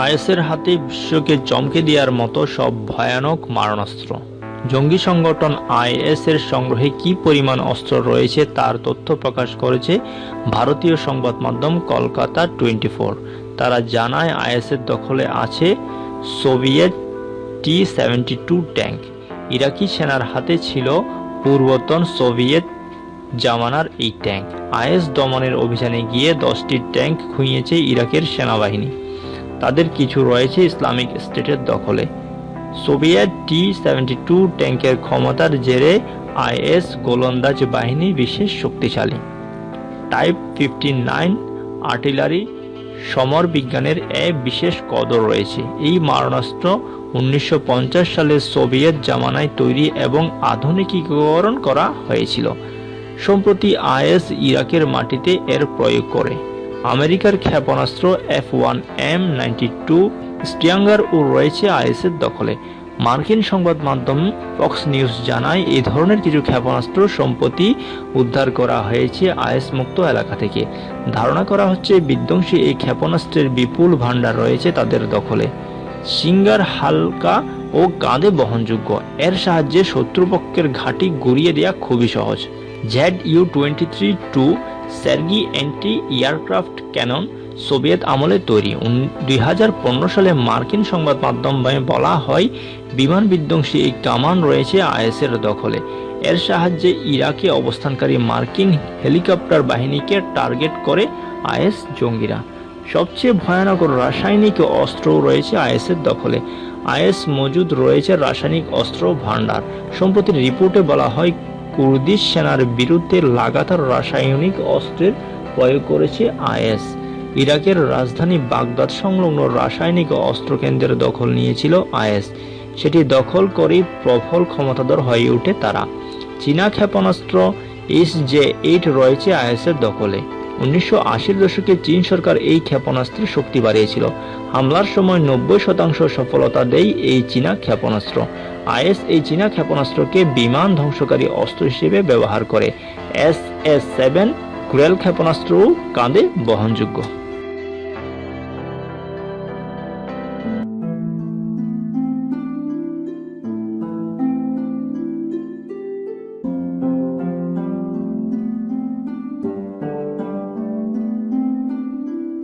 আইএসের হাতে বিশ্বকে চমকে দেওয়ার মতো সব ভয়ানক মারণাস্ত্র। জঙ্গি সংগঠন আইএস এর সংগ্রহে কি পরিমাণ অস্ত্র রয়েছে তার তথ্য প্রকাশ করেছে ভারতীয় সংবাদ মাধ্যম কলকাতা টোয়েন্টি ফোর তারা জানায় আইএসের দখলে আছে Soviet T seventy two tank. Iraqi সেনার হাতে ছিল পূর্বতন সোভিয়েত জামানার এই ট্যাঙ্ক। আইএস দমনের অভিযানে গিয়ে দশটি ট্যাঙ্ক খুইয়েছে ইরাকের সেনাবাহিনী। তাদের কিছু রয়েছে ইসলামিক স্টেটের দখলে। সোভিয়েত টি সেভেন্টি টু ট্যাঙ্কের ক্ষমতার জেরে আইএস গোলন্দাজ বাহিনী বিশেষ শক্তিশালী। টাইপ ফিফটি নাইন আর্টিলারি সমর বিজ্ঞানের এ বিশেষ কদর রয়েছে। এই মারণাস্ত্র উনিশশো পঞ্চাশ সালে সোভিয়েত জামানায় তৈরি এবং আধুনিকীকরণ করা হয়েছিল। সম্প্রতি আইএস ইরাকের মাটিতে এর প্রয়োগ করে। আমেরিকার ক্ষেপণাস্ত্র F one M ninety two Stinger ও রয়েছে আইএসের দখলে। মার্কিন সংবাদ মাধ্যম ফক্স নিউজ জানায়, এই ধরনের কিছু ক্ষেপণাস্ত্র সম্প্রতি উদ্ধার করা হয়েছে আইএস মুক্ত এলাকা থেকে। ধারণা করা হচ্ছে, বিধ্বংসী এই ক্ষেপণাস্ত্রের বিপুল ভাণ্ডার রয়েছে তাদের দখলে। সিঙ্গার হালকা ও কাঁধে বহনযোগ্য। এর সাহায্যে শত্রুপক্ষের ঘাঁটি গুড়িয়ে দেওয়া খুবই সহজ। Z U twenty three two Sergey anti aircraft cannon Soviet আমলে তৈরি। দুই হাজার পনেরো সালে মার্কিন সংবাদ মাধ্যমে বলা হয়, বিমান বিধ্বংসী এই কামান রয়েছে আইএসের দখলে। এর সাহায্যে ইরাকে অবস্থানকারী মার্কিন হেলিকপ্টার বাহিনীকে টার্গেট করে আইএস জঙ্গিরা। সবচেয়ে ভয়ানক রাসায়নিক অস্ত্রও রয়েছে আইএসের দখলে। আইএস মজুদ রয়েছে রাসায়নিক অস্ত্র ভাণ্ডার। সম্প্রতি রিপোর্টে বলা হয়, কুর্দিশ সেনার বিরুদ্ধে লাগাতার রাসায়নিক অস্ত্রের প্রয়োগ করেছে আইএস। ইরাকের রাজধানী বাগদাদ সংলগ্ন রাসায়নিক অস্ত্র কেন্দ্রের দখল নিয়েছিল আইএস। সেটি দখল করে প্রবল ক্ষমতাধর হয়ে ওঠে তারা। চীনা ক্ষেপণাস্ত্র এস জে এইট রয়েছে আইএসের দখলে। উনিশশো আশির দশকে চীন সরকার এই ক্ষেপণাস্ত্রের শক্তি বাড়িয়েছিল। হামলার সময় নব্বই শতাংশ সফলতা দেয় এই চীনা ক্ষেপণাস্ত্র। আইএস এই চীনা ক্ষেপণাস্ত্রকে বিমান ধ্বংসকারী অস্ত্র হিসেবে ব্যবহার করে। এস এস সেভেন ক্রুয়েল ক্ষেপণাস্ত্রও কাঁধে বহনযোগ্য।